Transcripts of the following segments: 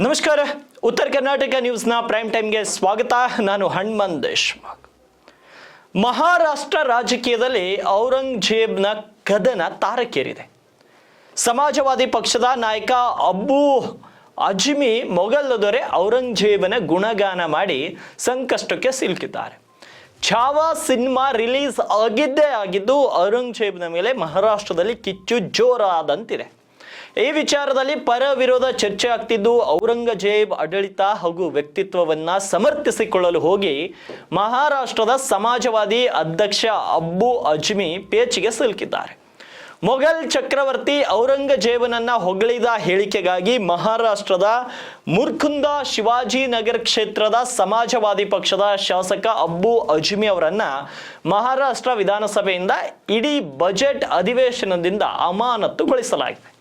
ನಮಸ್ಕಾರ. ಉತ್ತರ ಕರ್ನಾಟಕ ನ್ಯೂಸ್ನ ಪ್ರೈಮ್ ಟೈಮ್ಗೆ ಸ್ವಾಗತ. ನಾನು ಹಣ್ಮನ್ ದೇಶ್ಮುಖ್. ಮಹಾರಾಷ್ಟ್ರ ರಾಜಕೀಯದಲ್ಲಿ ಔರಂಗಜೇಬ್ನ ಕದನ ತಾರಕೇರಿದೆ. ಸಮಾಜವಾದಿ ಪಕ್ಷದ ನಾಯಕ ಅಬ್ಬು ಅಜ್ಮಿ ಮೊಘಲ್ ದೊರೆ ಔರಂಗಜೇಬನ ಗುಣಗಾನ ಮಾಡಿ ಸಂಕಷ್ಟಕ್ಕೆ ಸಿಲುಕಿದ್ದಾರೆ. ಛಾವಾ ಸಿನಿಮಾ ರಿಲೀಸ್ ಆಗಿದ್ದೇ ಆಗಿದ್ದು ಔರಂಗಜೇಬ್ನ ಮೇಲೆ ಮಹಾರಾಷ್ಟ್ರದಲ್ಲಿ ಕಿಚ್ಚು ಜೋರಾದಂತಿದೆ. ಈ ವಿಚಾರದಲ್ಲಿ ಪರ ವಿರೋಧ ಚರ್ಚೆ ಆಗ್ತಿದ್ದು ಔರಂಗಜೇಬ್ ಆಡಳಿತ ಹಾಗೂ ವ್ಯಕ್ತಿತ್ವವನ್ನ ಸಮರ್ಥಿಸಿಕೊಳ್ಳಲು ಹೋಗಿ ಮಹಾರಾಷ್ಟ್ರದ ಸಮಾಜವಾದಿ ಅಧ್ಯಕ್ಷ ಅಬ್ಬು ಅಜ್ಮಿ ಪೇಚಿಗೆ ಸಿಲುಕಿದ್ದಾರೆ. ಮೊಘಲ್ ಚಕ್ರವರ್ತಿ ಔರಂಗಜೇಬನನ್ನ ಹೊಗಳಿದ ಹೇಳಿಕೆಗಾಗಿ ಮಹಾರಾಷ್ಟ್ರದ ಮುರ್ಕುಂದ ಶಿವಾಜಿನಗರ್ ಕ್ಷೇತ್ರದ ಸಮಾಜವಾದಿ ಪಕ್ಷದ ಶಾಸಕ ಅಬ್ಬು ಅಜ್ಮಿ ಅವರನ್ನ ಮಹಾರಾಷ್ಟ್ರ ವಿಧಾನಸಭೆಯಿಂದ ಇಡೀ ಬಜೆಟ್ ಅಧಿವೇಶನದಿಂದ ಅಮಾನತುಗೊಳಿಸಲಾಗಿದೆ.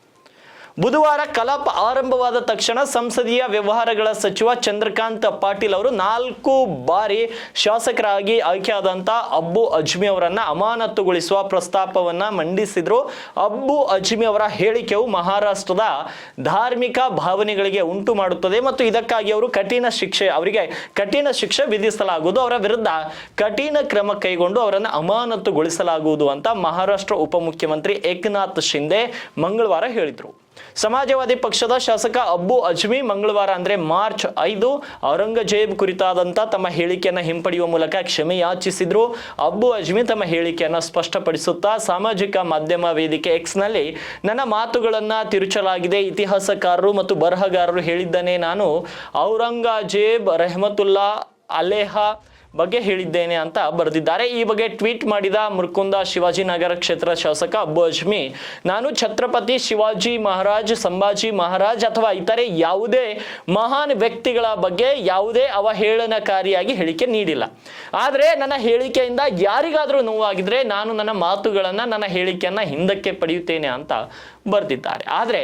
ಬುಧವಾರ ಕಲಾಪ ಆರಂಭವಾದ ತಕ್ಷಣ ಸಂಸದೀಯ ವ್ಯವಹಾರಗಳ ಸಚಿವ ಚಂದ್ರಕಾಂತ್ ಪಾಟೀಲ್ ಅವರು ನಾಲ್ಕು ಬಾರಿ ಶಾಸಕರಾಗಿ ಆಯ್ಕೆಯಾದಂಥ ಅಬ್ಬು ಅಜ್ಮಿ ಅವರನ್ನ ಅಮಾನತುಗೊಳಿಸುವ ಪ್ರಸ್ತಾಪವನ್ನ ಮಂಡಿಸಿದ್ರು. ಅಬ್ಬು ಅಜ್ಮಿ ಅವರ ಹೇಳಿಕೆಯು ಮಹಾರಾಷ್ಟ್ರದ ಧಾರ್ಮಿಕ ಭಾವನೆಗಳಿಗೆ ಉಂಟು ಮಾಡುತ್ತದೆ ಮತ್ತು ಇದಕ್ಕಾಗಿ ಅವರು ಕಠಿಣ ಶಿಕ್ಷೆ, ಅವರಿಗೆ ಕಠಿಣ ಶಿಕ್ಷೆ ವಿಧಿಸಲಾಗುವುದು. ಅವರ ವಿರುದ್ಧ ಕಠಿಣ ಕ್ರಮ ಕೈಗೊಂಡು ಅವರನ್ನು ಅಮಾನತುಗೊಳಿಸಲಾಗುವುದು ಅಂತ ಮಹಾರಾಷ್ಟ್ರ ಉಪಮುಖ್ಯಮಂತ್ರಿ ಏಕನಾಥ್ ಶಿಂದೆ ಮಂಗಳವಾರ ಹೇಳಿದರು. ಸಮಾಜವಾದಿ ಪಕ್ಷದ ಶಾಸಕ ಅಬ್ಬು ಅಜ್ಮಿ ಮಂಗಳವಾರ ಅಂದ್ರೆ ಮಾರ್ಚ್ ಐದು ಔರಂಗಜೇಬ್ ಕುರಿತಾದಂತ ತಮ್ಮ ಹೇಳಿಕೆಯನ್ನ ಹಿಂಪಡೆಯುವ ಮೂಲಕ ಕ್ಷಮೆ ಯಾಚಿಸಿದ್ರು. ಅಬ್ಬು ಅಜ್ಮಿ ತಮ್ಮ ಹೇಳಿಕೆಯನ್ನ ಸ್ಪಷ್ಟಪಡಿಸುತ್ತಾ ಸಾಮಾಜಿಕ ಮಾಧ್ಯಮ ವೇದಿಕೆ ಎಕ್ಸ್ನಲ್ಲಿ, ನನ್ನ ಮಾತುಗಳನ್ನ ತಿರುಚಲಾಗಿದೆ, ಇತಿಹಾಸಕಾರರು ಮತ್ತು ಬರಹಗಾರರು ಹೇಳಿದ್ದನೇ ನಾನು ಔರಂಗಜೇಬ್ ರೆಹಮತುಲ್ಲಾ ಅಲೇಹಾ ಬಗ್ಗೆ ಹೇಳಿದ್ದೇನೆ ಅಂತ ಬರೆದಿದ್ದಾರೆ. ಈ ಬಗ್ಗೆ ಟ್ವೀಟ್ ಮಾಡಿದ ಮುರ್ಕುಂದ ಶಿವಾಜಿನಗರ ಕ್ಷೇತ್ರ ಶಾಸಕ ಅಬ್ಬು ಅಜ್ಮಿ ನಾನು ಛತ್ರಪತಿ ಶಿವಾಜಿ ಮಹಾರಾಜ್, ಸಂಭಾಜಿ ಮಹಾರಾಜ್ ಅಥವಾ ಇತರೆ ಯಾವುದೇ ಮಹಾನ್ ವ್ಯಕ್ತಿಗಳ ಬಗ್ಗೆ ಯಾವುದೇ ಅವಹೇಳನಕಾರಿಯಾಗಿ ಹೇಳಿಕೆ ನೀಡಿಲ್ಲ. ಆದರೆ ನನ್ನ ಹೇಳಿಕೆಯಿಂದ ಯಾರಿಗಾದರೂ ನೋವಾಗಿದ್ರೆ ನಾನು ನನ್ನ ಮಾತುಗಳನ್ನು, ನನ್ನ ಹೇಳಿಕೆಯನ್ನು ಹಿಂದಕ್ಕೆ ಪಡೆಯುತ್ತೇನೆ ಅಂತ ಬರೆದಿದ್ದಾರೆ. ಆದರೆ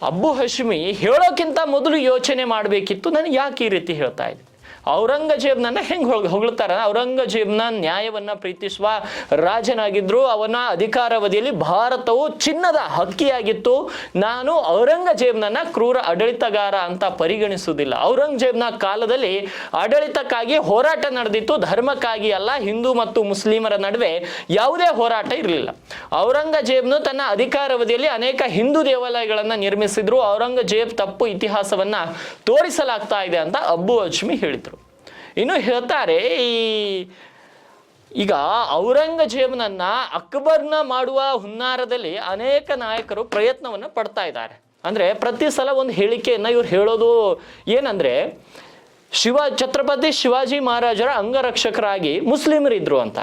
ಅಬ್ಬು ಹಶ್ಮಿ ಹೇಳೋಕ್ಕಿಂತ ಮೊದಲು ಯೋಚನೆ ಮಾಡಬೇಕಿತ್ತು. ನಾನು ಯಾಕೆ ಈ ರೀತಿ ಹೇಳ್ತಾ ಇದ್ದೆ ಔರಂಗಜೇಬ್ನನ್ನ ಹೆಂಗೆ ಹೊಗ್ ಔರಂಗಜೇಬ್ನ ನ್ಯಾಯವನ್ನ ಪ್ರೀತಿಸುವ ರಾಜನಾಗಿದ್ರು. ಅವನ ಅಧಿಕಾರಾವಧಿಯಲ್ಲಿ ಭಾರತವು ಚಿನ್ನದ ಹಕ್ಕಿಯಾಗಿತ್ತು. ನಾನು ಔರಂಗಜೇಬ್ನನ್ನ ಕ್ರೂರ ಆಡಳಿತಗಾರ ಅಂತ ಪರಿಗಣಿಸುವುದಿಲ್ಲ. ಔರಂಗಜೇಬ್ನ ಕಾಲದಲ್ಲಿ ಆಡಳಿತಕ್ಕಾಗಿ ಹೋರಾಟ ನಡೆದಿತ್ತು. ಧರ್ಮಕ್ಕಾಗಿ ಅಲ್ಲ, ಹಿಂದೂ ಮತ್ತು ಮುಸ್ಲಿಮರ ನಡುವೆ ಯಾವುದೇ ಹೋರಾಟ ಇರಲಿಲ್ಲ. ಔರಂಗಜೇಬ್ನು ತನ್ನ ಅಧಿಕಾರಾವಧಿಯಲ್ಲಿ ಅನೇಕ ಹಿಂದೂ ದೇವಾಲಯಗಳನ್ನು ನಿರ್ಮಿಸಿದ್ರು. ಔರಂಗಜೇಬ್ ತಪ್ಪು ಇತಿಹಾಸವನ್ನ ತೋರಿಸಲಾಗ್ತಾ ಇದೆ ಅಂತ ಅಬ್ಬು ಅಜ್ಮಿ ಹೇಳಿದರು. ಇನ್ನು ಹೇಳ್ತಾರೆ ಈ ಈಗ ಔರಂಗಜೇಬನನ್ನ ಅಕ್ಬರ್ನ ಮಾಡುವ ಹುನ್ನಾರದಲ್ಲಿ ಅನೇಕ ನಾಯಕರು ಪ್ರಯತ್ನವನ್ನು ಪಡ್ತಾ ಇದ್ದಾರೆ. ಅಂದ್ರೆ ಪ್ರತಿ ಸಲ ಒಂದು ಹೇಳಿಕೆಯನ್ನು ಇವ್ರು ಹೇಳೋದು ಏನಂದ್ರೆ, ಶಿವ ಛತ್ರಪತಿ ಶಿವಾಜಿ ಮಹಾರಾಜರ ಅಂಗರಕ್ಷಕರಾಗಿ ಮುಸ್ಲಿಮರಿದ್ರು ಅಂತ.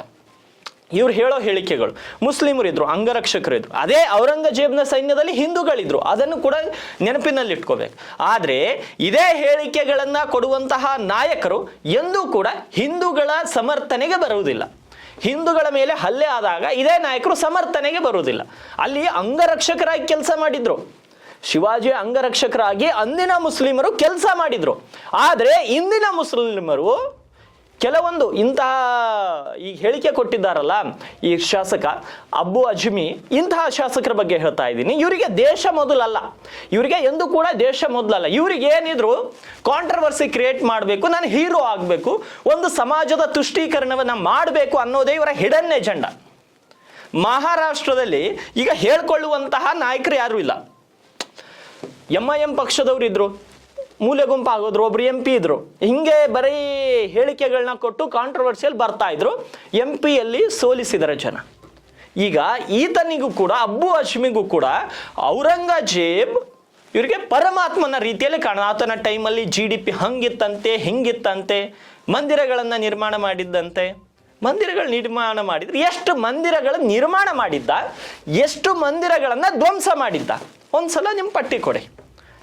ಇವ್ರು ಹೇಳೋ ಹೇಳಿಕೆಗಳು. ಮುಸ್ಲಿಮರಿದ್ರು, ಅಂಗರಕ್ಷಕರಿದ್ರು. ಅದೇ ಔರಂಗಜೇಬ್ನ ಸೈನ್ಯದಲ್ಲಿ ಹಿಂದೂಗಳಿದ್ರು. ಅದನ್ನು ಕೂಡ ನೆನಪಿನಲ್ಲಿ ಇಟ್ಕೋಬೇಕು ಆದರೆ ಇದೇ ಹೇಳಿಕೆಗಳನ್ನ ಕೊಡುವಂತಹ ನಾಯಕರು ಎಂದೂ ಕೂಡ ಹಿಂದೂಗಳ ಸಮರ್ಥನೆಗೆ ಬರುವುದಿಲ್ಲ. ಹಿಂದೂಗಳ ಮೇಲೆ ಹಲ್ಲೆ ಆದಾಗ ಇದೇ ನಾಯಕರು ಸಮರ್ಥನೆಗೆ ಬರುವುದಿಲ್ಲ. ಅಲ್ಲಿ ಅಂಗರಕ್ಷಕರಾಗಿ ಕೆಲಸ ಮಾಡಿದ್ರು. ಶಿವಾಜಿ ಅಂಗರಕ್ಷಕರಾಗಿ ಅಂದಿನ ಮುಸ್ಲಿಮರು ಕೆಲಸ ಮಾಡಿದ್ರು. ಆದರೆ ಇಂದಿನ ಮುಸ್ಲಿಮರು ಕೆಲವೊಂದು ಇಂತಹ ಈ ಹೇಳಿಕೆ ಕೊಟ್ಟಿದ್ದಾರಲ್ಲ ಈ ಶಾಸಕ ಅಬ್ಬು ಅಜ್ಮಿ, ಇಂತಹ ಶಾಸಕರ ಬಗ್ಗೆ ಹೇಳ್ತಾ ಇದ್ದೀನಿ. ಇವರಿಗೆ ದೇಶ ಮೊದಲಲ್ಲ. ಇವರಿಗೆ ಎಂದೂ ಕೂಡ ದೇಶ ಮೊದಲಲ್ಲ. ಇವರಿಗೆ ಏನಿದ್ರು ಕಾಂಟ್ರವರ್ಸಿ ಕ್ರಿಯೇಟ್ ಮಾಡಬೇಕು, ನಾನು ಹೀರೋ ಆಗಬೇಕು, ಒಂದು ಸಮಾಜದ ತುಷ್ಟೀಕರಣವನ್ನು ಮಾಡಬೇಕು ಅನ್ನೋದೇ ಇವರ ಹಿಡನ್ ಎಜೆಂಡಾ ಮಹಾರಾಷ್ಟ್ರದಲ್ಲಿ ಈಗ ಹೇಳ್ಕೊಳ್ಳುವಂತಹ ನಾಯಕರು ಯಾರೂ ಇಲ್ಲ. ಎಂ ಐ ಎಂ ಪಕ್ಷದವರು ಇದ್ರು. ಮೂಲೆ ಗುಂಪಾಗೋದ್ರು, ಒಬ್ರು ಎಂ ಪಿ ಇದ್ರು. ಹಿಂಗೆ ಬರೀ ಹೇಳಿಕೆಗಳನ್ನ ಕೊಟ್ಟು ಕಾಂಟ್ರವರ್ಷಿಯಲ್ ಬರ್ತಾ ಇದ್ರು. ಎಂ ಪಿಯಲ್ಲಿ ಸೋಲಿಸಿದರೆ ಜನ. ಈಗ ಈತನಿಗೂ ಕೂಡ, ಅಬ್ಬು ಅಶ್ಮಿಗೂ ಕೂಡ ಔರಂಗಜೇಬ್ ಇವರಿಗೆ ಪರಮಾತ್ಮನ ರೀತಿಯಲ್ಲಿ ಕಾಣ ಆತನ ಟೈಮಲ್ಲಿ ಜಿ ಡಿ ಪಿ ಹಂಗಿತ್ತಂತೆ, ಹಿಂಗಿತ್ತಂತೆ, ಮಂದಿರಗಳನ್ನು ನಿರ್ಮಾಣ ಮಾಡಿದ್ದಂತೆ. ಮಂದಿರಗಳು ನಿರ್ಮಾಣ ಮಾಡಿದ್ರೆ. ಎಷ್ಟು ಮಂದಿರಗಳ ನಿರ್ಮಾಣ ಮಾಡಿದ್ದ, ಎಷ್ಟು ಮಂದಿರಗಳನ್ನು ಧ್ವಂಸ ಮಾಡಿದ್ದ. ಒಂದ್ಸಲ ನಿಮ್ಮ ಪಟ್ಟಿ ಕೊಡಿ.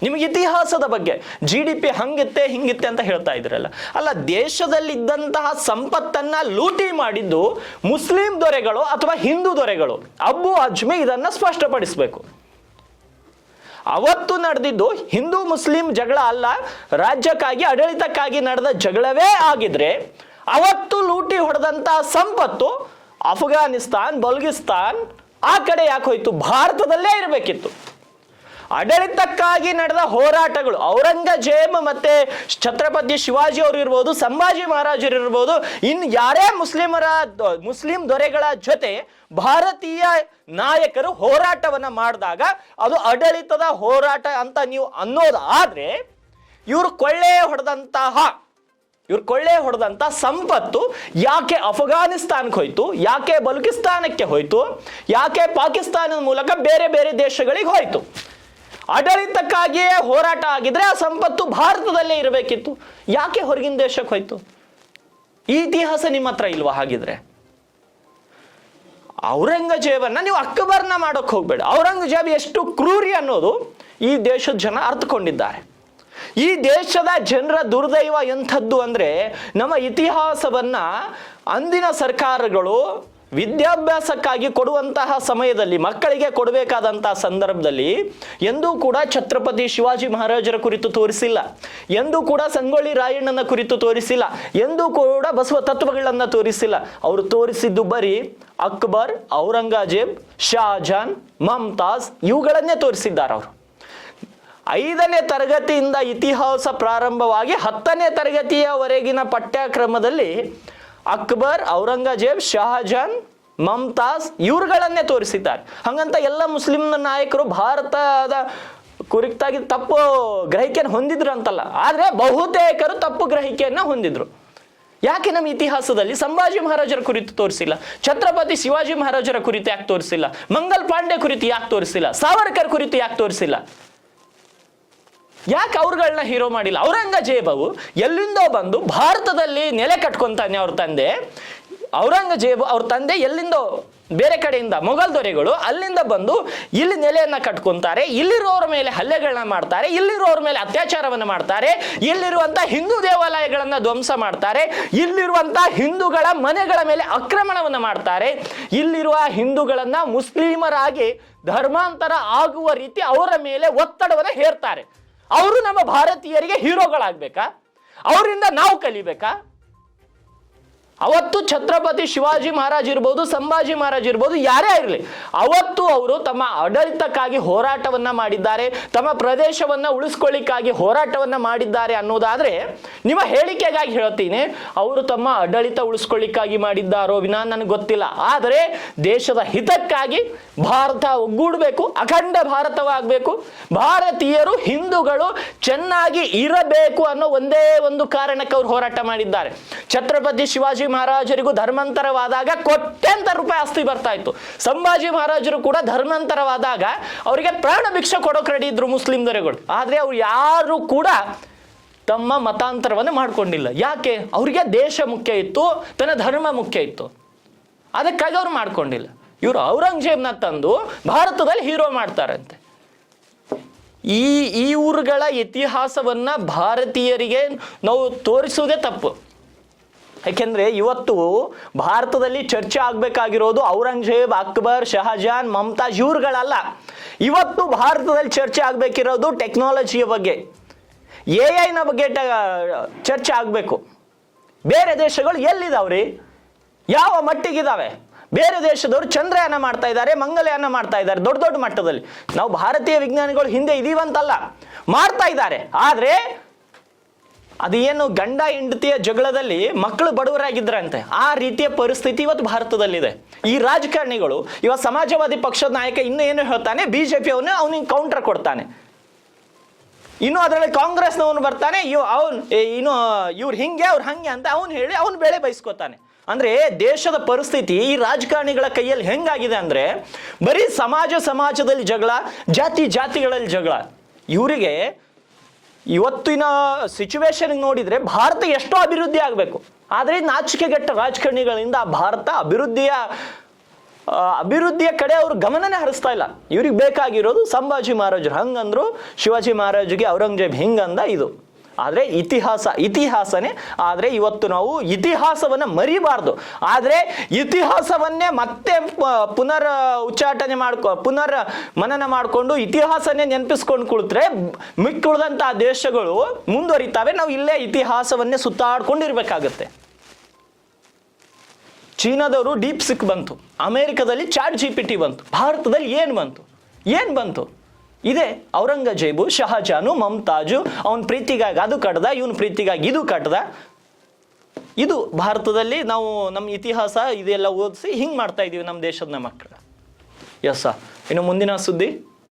ನಿಮಗೆ ಇತಿಹಾಸದ ಬಗ್ಗೆ ಜಿ ಡಿ ಪಿ ಹಂಗಿತ್ತೆ, ಹಿಂಗಿತ್ತೆ ಅಂತ ಹೇಳ್ತಾ ಇದ್ರಲ್ಲ. ಅಲ್ಲ, ದೇಶದಲ್ಲಿದ್ದಂತಹ ಸಂಪತ್ತನ್ನ ಲೂಟಿ ಮಾಡಿದ್ದು ಮುಸ್ಲಿಂ ದೊರೆಗಳು ಅಥವಾ ಹಿಂದೂ ದೊರೆಗಳು? ಅಬ್ಬು ಅಜ್ಮಿ ಇದನ್ನ ಸ್ಪಷ್ಟಪಡಿಸಬೇಕು. ಅವತ್ತು ನಡೆದಿದ್ದು ಹಿಂದೂ ಮುಸ್ಲಿಂ ಜಗಳ ಅಲ್ಲ, ರಾಜ್ಯಕ್ಕಾಗಿ, ಆಡಳಿತಕ್ಕಾಗಿ ನಡೆದ ಜಗಳವೇ ಆಗಿದ್ರೆ, ಅವತ್ತು ಲೂಟಿ ಹೊಡೆದಂತಹ ಸಂಪತ್ತು ಅಫ್ಘಾನಿಸ್ತಾನ್, ಬಲ್ಗಿಸ್ತಾನ್, ಆ ಕಡೆ ಯಾಕೆ ಹೋಯ್ತು? ಭಾರತದಲ್ಲೇ ಇರಬೇಕಿತ್ತು. ಆಡಳಿತಕ್ಕಾಗಿ ನಡೆದ ಹೋರಾಟಗಳು, ಔರಂಗಜೇಬ್ ಮತ್ತೆ ಛತ್ರಪತಿ ಶಿವಾಜಿ ಅವರು ಇರ್ಬೋದು, ಸಂಭಾಜಿ ಮಹಾರಾಜರು ಇರ್ಬೋದು ಇನ್ನು ಯಾರೇ ಮುಸ್ಲಿಮರ ಮುಸ್ಲಿಂ ದೊರೆಗಳ ಜೊತೆ ಭಾರತೀಯ ನಾಯಕರು ಹೋರಾಟವನ್ನ ಮಾಡಿದಾಗ ಅದು ಆಡಳಿತದ ಹೋರಾಟ ಅಂತ ನೀವು ಅನ್ನೋದು ಆದ್ರೆ ಇವರು ಕೊಳ್ಳೆ ಹೊಡೆದಂತಹ, ಇವ್ರು ಕೊಳ್ಳೆ ಹೊಡೆದಂತ ಸಂಪತ್ತು ಯಾಕೆ ಅಫ್ಘಾನಿಸ್ತಾನಕ್ಕೆ ಹೋಯ್ತು, ಯಾಕೆ ಬಲೂಚಿಸ್ತಾನಕ್ಕೆ ಹೋಯ್ತು, ಯಾಕೆ ಪಾಕಿಸ್ತಾನದ ಮೂಲಕ ಬೇರೆ ಬೇರೆ ದೇಶಗಳಿಗೆ ಹೋಯ್ತು? ಆಡಳಿತಕ್ಕಾಗಿಯೇ ಹೋರಾಟ ಆಗಿದ್ರೆ ಆ ಸಂಪತ್ತು ಭಾರತದಲ್ಲೇ ಇರಬೇಕಿತ್ತು. ಯಾಕೆ ಹೊರಗಿನ ದೇಶಕ್ಕೆ ಹೋಯ್ತು? ಈ ಇತಿಹಾಸ ನಿಮ್ಮ ಹತ್ರ ಇಲ್ವಾ ಹಾಗಿದ್ರೆ? ಔರಂಗಜೇಬನ್ನ ನೀವು ಅಕ್ಬರ್ನ ಮಾಡೋಕೆ ಹೋಗ್ಬೇಡ. ಔರಂಗಜೇಬ್ ಎಷ್ಟು ಕ್ರೂರಿ ಅನ್ನೋದು ಈ ದೇಶದ ಜನ ಅರ್ಥಕೊಂಡಿದ್ದಾರೆ ಈ ದೇಶದ ಜನರ ದುರ್ದೈವ ಎಂಥದ್ದು ಅಂದ್ರೆ ನಮ್ಮ ಇತಿಹಾಸವನ್ನ ಅಂದಿನ ಸರ್ಕಾರಗಳು ವಿದ್ಯಾಭ್ಯಾಸಕ್ಕಾಗಿ ಕೊಡುವಂತಹ ಸಮಯದಲ್ಲಿ, ಮಕ್ಕಳಿಗೆ ಕೊಡಬೇಕಾದಂತಹ ಸಂದರ್ಭದಲ್ಲಿ ಎಂದೂ ಕೂಡ ಛತ್ರಪತಿ ಶಿವಾಜಿ ಮಹಾರಾಜರ ಕುರಿತು ತೋರಿಸಿಲ್ಲ. ಎಂದೂ ಕೂಡ ಸಂಗೊಳ್ಳಿ ರಾಯಣ್ಣನ ಕುರಿತು ತೋರಿಸಿಲ್ಲ. ಎಂದೂ ಕೂಡ ಬಸವ ತತ್ವಗಳನ್ನ ತೋರಿಸಿಲ್ಲ. ಅವರು ತೋರಿಸಿದ್ದು ಬರೀ ಅಕ್ಬರ್, ಔರಂಗಜೇಬ್ ಶಾಜಾನ್ ಮಮ್ತಾಜ್ ಇವುಗಳನ್ನೇ ತೋರಿಸಿದ್ದಾರೆ ಅವರು. ಐದನೇ ತರಗತಿಯಿಂದ ಇತಿಹಾಸ ಪ್ರಾರಂಭವಾಗಿ ಹತ್ತನೇ ತರಗತಿಯವರೆಗಿನ ಪಠ್ಯಕ್ರಮದಲ್ಲಿ ಅಕ್ಬರ್, ಔರಂಗಜೇಬ್ ಶಹಜಾನ್ ಮಮ್ತಾಜ್ ಇವ್ರುಗಳನ್ನೇ ತೋರಿಸಿದ್ದಾರೆ. ಹಂಗಂತ ಎಲ್ಲ ಮುಸ್ಲಿಂ ನಾಯಕರು ಭಾರತದ ಕುರಿತಾಗಿ ತಪ್ಪು ಗ್ರಹಿಕೆಯನ್ನು ಹೊಂದಿದ್ರು ಅಂತಲ್ಲ. ಆದ್ರೆ ಬಹುತೇಕರು ತಪ್ಪು ಗ್ರಹಿಕೆಯನ್ನ ಹೊಂದಿದ್ರು. ಯಾಕೆ ನಮ್ಮ ಇತಿಹಾಸದಲ್ಲಿ ಸಂಭಾಜಿ ಮಹಾರಾಜರ ಕುರಿತು ತೋರಿಸಿಲ್ಲ? ಛತ್ರಪತಿ ಶಿವಾಜಿ ಮಹಾರಾಜರ ಕುರಿತು ಯಾಕೆ ತೋರಿಸಿಲ್ಲ? ಮಂಗಲ್ ಪಾಂಡೆ ಕುರಿತು ಯಾಕೆ ತೋರಿಸಿಲ್ಲ? ಸಾವರ್ಕರ್ ಕುರಿತು ಯಾಕೆ ತೋರಿಸಿಲ್ಲ? ಯಾಕೆ ಅವ್ರುಗಳನ್ನ ಹೀರೋ ಮಾಡಿಲ್ಲ? ಔರಂಗಜೇಬವು ಎಲ್ಲಿಂದೋ ಬಂದು ಭಾರತದಲ್ಲಿ ನೆಲೆ ಕಟ್ಕೊಂತಾನೆ ಅವ್ರ ತಂದೆ. ಔರಂಗಜೇಬ್ ಅವ್ರ ತಂದೆ ಎಲ್ಲಿಂದೋ ಬೇರೆ ಕಡೆಯಿಂದ, ಮೊಘಲ್ ದೊರೆಗಳು ಅಲ್ಲಿಂದ ಬಂದು ಇಲ್ಲಿ ನೆಲೆಯನ್ನ ಕಟ್ಕೊಂತಾರೆ. ಇಲ್ಲಿರುವವರ ಮೇಲೆ ಹಲ್ಲೆಗಳನ್ನ ಮಾಡ್ತಾರೆ. ಇಲ್ಲಿರುವವರ ಮೇಲೆ ಅತ್ಯಾಚಾರವನ್ನು ಮಾಡ್ತಾರೆ. ಇಲ್ಲಿರುವಂತಹ ಹಿಂದೂ ದೇವಾಲಯಗಳನ್ನ ಧ್ವಂಸ ಮಾಡ್ತಾರೆ. ಇಲ್ಲಿರುವಂತಹ ಹಿಂದೂಗಳ ಮನೆಗಳ ಮೇಲೆ ಆಕ್ರಮಣವನ್ನು ಮಾಡ್ತಾರೆ. ಇಲ್ಲಿರುವ ಹಿಂದೂಗಳನ್ನ ಮುಸ್ಲಿಮರಾಗಿ ಧರ್ಮಾಂತರ ಆಗುವ ರೀತಿ ಅವರ ಮೇಲೆ ಒತ್ತಡವನ್ನು ಹೇರ್ತಾರೆ. ಅವರು ನಮ್ಮ ಭಾರತೀಯರಿಗೆ ಹೀರೋಗಳಾಗ್ಬೇಕಾ? ಅವರಿಂದ ನಾವು ಕಲಿಬೇಕಾ? ಅವತ್ತು ಛತ್ರಪತಿ ಶಿವಾಜಿ ಮಹಾರಾಜ್ ಇರ್ಬೋದು, ಸಂಭಾಜಿ ಮಹಾರಾಜ್ ಇರ್ಬೋದು, ಯಾರೇ ಇರಲಿ, ಅವತ್ತು ಅವರು ತಮ್ಮ ಆಡಳಿತಕ್ಕಾಗಿ ಹೋರಾಟವನ್ನ ಮಾಡಿದ್ದಾರೆ, ತಮ್ಮ ಪ್ರದೇಶವನ್ನ ಉಳಿಸ್ಕೊಳ್ಳಿಕ್ಕಾಗಿ ಹೋರಾಟವನ್ನ ಮಾಡಿದ್ದಾರೆ ಅನ್ನೋದಾದ್ರೆ ನಿಮ್ಮ ಹೇಳಿಕೆಗಾಗಿ ಹೇಳ್ತೀನಿ, ಅವರು ತಮ್ಮ ಆಡಳಿತ ಉಳಿಸ್ಕೊಳ್ಳಿಕ್ಕಾಗಿ ಮಾಡಿದ್ದಾರೋ ವಿನಾ ನನಗೆ ಗೊತ್ತಿಲ್ಲ, ಆದರೆ ದೇಶದ ಹಿತಕ್ಕಾಗಿ ಭಾರತ ಒಗ್ಗೂಡಬೇಕು, ಅಖಂಡ ಭಾರತವಾಗಬೇಕು, ಭಾರತೀಯರು, ಹಿಂದೂಗಳು ಚೆನ್ನಾಗಿ ಇರಬೇಕು ಅನ್ನೋ ಒಂದೇ ಒಂದು ಕಾರಣಕ್ಕೆ ಅವರು ಹೋರಾಟ ಮಾಡಿದ್ದಾರೆ. ಛತ್ರಪತಿ ಶಿವಾಜಿ ಮಹಾರಾಜರಿಗೂ ಧರ್ಮಾಂತರವಾದಾಗ ಕೋಟ್ಯಂತರ ರೂಪಾಯಿ ಆಸ್ತಿ ಬರ್ತಾ ಇತ್ತು. ಸಂಭಾಜಿ ಮಹಾರಾಜರು ಕೂಡ ಧರ್ಮಾಂತರವಾದಾಗ ಅವರಿಗೆ ಪ್ರಾಣ ಭಿಕ್ಷೆ ಕೊಡೋಕೆ ರೆಡಿ ಇದ್ರು ಮುಸ್ಲಿಂ ದೊರೆಗಳು ಆದ್ರೆ ಅವ್ರು ಯಾರು ಕೂಡ ತಮ್ಮ ಮತಾಂತರವನ್ನು ಮಾಡ್ಕೊಂಡಿಲ್ಲ. ಯಾಕೆ? ಅವ್ರಿಗೆ ದೇಶ ಮುಖ್ಯ ಇತ್ತು, ತನ್ನ ಧರ್ಮ ಮುಖ್ಯ ಇತ್ತು. ಅದಕ್ಕಾಗಿ ಅವ್ರು ಮಾಡ್ಕೊಂಡಿಲ್ಲ. ಇವರು ಔರಂಗಜೇಬ್ನ ತಂದು ಭಾರತದಲ್ಲಿ ಹೀರೋ ಮಾಡ್ತಾರಂತೆ. ಈ ಈ ಊರುಗಳ ಇತಿಹಾಸವನ್ನ ಭಾರತೀಯರಿಗೆ ನಾವು ತೋರಿಸುವುದೇ ತಪ್ಪು. ಯಾಕೆಂದ್ರೆ ಇವತ್ತು ಭಾರತದಲ್ಲಿ ಚರ್ಚೆ ಆಗ್ಬೇಕಾಗಿರೋದು ಔರಂಗಜೇಬ್, ಅಕ್ಬರ್, ಶಹಜಾನ್, ಮಮ್ತಾಜ್ ಇವ್ರುಗಳಲ್ಲ. ಇವತ್ತು ಭಾರತದಲ್ಲಿ ಚರ್ಚೆ ಆಗ್ಬೇಕಿರೋದು ಟೆಕ್ನಾಲಜಿಯ ಬಗ್ಗೆ. ಎ ಐನ ಬಗ್ಗೆ ಚರ್ಚೆ ಆಗಬೇಕು. ಬೇರೆ ದೇಶಗಳು ಎಲ್ಲಿದಾವ್ರಿ? ಯಾವ ಮಟ್ಟಿಗಿದಾವೆ? ಬೇರೆ ದೇಶದವರು ಚಂದ್ರಯಾನ ಮಾಡ್ತಾ ಇದ್ದಾರೆ, ಮಂಗಲಯಾನ ಮಾಡ್ತಾ ಇದ್ದಾರೆ, ದೊಡ್ಡ ದೊಡ್ಡ ಮಟ್ಟದಲ್ಲಿ. ನಾವು ಭಾರತೀಯ ವಿಜ್ಞಾನಿಗಳು ಹಿಂದೆ ಇದೀವಂತಲ್ಲ. ಮಾಡ್ತಾ ಇದ್ದಾರೆ. ಆದ್ರೆ ಅದು ಏನು ಗಂಡ ಹೆಂಡತಿಯ ಜಗಳದಲ್ಲಿ ಮಕ್ಕಳು ಬಡವರಾಗಿದ್ರಂತೆ ಆ ರೀತಿಯ ಪರಿಸ್ಥಿತಿ ಇವತ್ತು ಭಾರತದಲ್ಲಿದೆ. ಈ ರಾಜಕಾರಣಿಗಳು ಇವತ್ತು ಸಮಾಜವಾದಿ ಪಕ್ಷದ ನಾಯಕ ಇನ್ನೂ ಏನು ಹೇಳ್ತಾನೆ? ಬಿಜೆಪಿ ಅವನು ಅವನಿಗೆ ಕೌಂಟರ್ ಕೊಡ್ತಾನೆ. ಇನ್ನು ಅದರಲ್ಲಿ ಕಾಂಗ್ರೆಸ್ನವನು ಬರ್ತಾನೆ, ಇವ್ ಅವನು ಇನ್ನು ಇವ್ರು ಹಿಂಗೆ, ಅವ್ರು ಹಂಗೆ ಅಂತ ಅವನು ಹೇಳಿ ಅವನು ಬೆಳೆ ಬಯಸ್ಕೋತಾನೆ ಅಂದ್ರೆ ದೇಶದ ಪರಿಸ್ಥಿತಿ ಈ ರಾಜಕಾರಣಿಗಳ ಕೈಯಲ್ಲಿ ಹೆಂಗಾಗಿದೆ ಅಂದ್ರೆ, ಬರೀ ಸಮಾಜ ಸಮಾಜದಲ್ಲಿ ಜಗಳ, ಜಾತಿ ಜಾತಿಗಳಲ್ಲಿ ಜಗಳ. ಇವರಿಗೆ ಇವತ್ತಿನ ಸಿಚುವೇಶನ್ ನೋಡಿದ್ರೆ ಭಾರತ ಎಷ್ಟೋ ಅಭಿವೃದ್ಧಿ ಆಗಬೇಕು. ಆದರೆ ನಾಚಿಕೆಗೆಟ್ಟ ರಾಜಕಾರಣಿಗಳಿಂದ ಭಾರತ ಅಭಿವೃದ್ಧಿಯ ಅಭಿವೃದ್ಧಿಯ ಕಡೆ ಅವರು ಗಮನನೇ ಹರಿಸ್ತಾ ಇಲ್ಲ. ಇವ್ರಿಗೆ ಬೇಕಾಗಿರೋದು ಸಂಭಾಜಿ ಮಹಾರಾಜರು. ಹಂಗಂದ್ರು ಶಿವಾಜಿ ಮಹಾರಾಜರಿಗೆ ಔರಂಗಜೇಬ್ ಹಿಂಗಂದ ಇದು. ಆದರೆ ಇತಿಹಾಸ, ಇತಿಹಾಸನೇ, ಆದರೆ ಇವತ್ತು ನಾವು ಇತಿಹಾಸವನ್ನ ಮರಿಬಾರ್ದು. ಆದರೆ ಇತಿಹಾಸವನ್ನೇ ಮತ್ತೆ ಪುನರ್ ಉಚ್ಚಾಟನೆ ಮಾಡ್ಕೊ, ಪುನರ್ ಮನನ ಮಾಡಿಕೊಂಡು ಇತಿಹಾಸನೇ ನೆನಪಿಸ್ಕೊಂಡು ಕುಳಿತರೆ ಮಿಕ್ಕುಳಿದಂತಹ ದೇಶಗಳು ಮುಂದುವರಿತಾವೆ. ನಾವು ಇಲ್ಲೇ ಇತಿಹಾಸವನ್ನೇ ಸುತ್ತಾಡ್ಕೊಂಡಿರ್ಬೇಕಾಗತ್ತೆ. ಚೀನಾದವರು ಡೀಪ್ ಸಿಕ್ ಬಂತು. ಅಮೆರಿಕದಲ್ಲಿ ಚಾಟ್ ಜಿ ಬಂತು. ಭಾರತದಲ್ಲಿ ಏನು ಬಂತು? ಏನು ಬಂತು? ಇದೆ. ಔರಂಗಜೇಬು, ಶಹಜಾನು, ಮಮ್ತಾಜು, ಅವನ ಪ್ರೀತಿಗಾಗಿ ಅದು ಕಟ್ದ, ಇವನ್ ಪ್ರೀತಿಗಾಗಿ ಇದು ಕಟ್ದ. ಇದು ಭಾರತದಲ್ಲಿ ನಾವು ನಮ್ಮ ಇತಿಹಾಸ ಇದೆಲ್ಲ ಓದಿಸಿ ಹಿಂಗೆ ಮಾಡ್ತಾ ಇದೀವಿ ನಮ್ಮ ದೇಶದ ಮಕ್ಕಳು ಎಸ್ ಇನ್ನು ಮುಂದಿನ ಸುದ್ದಿ?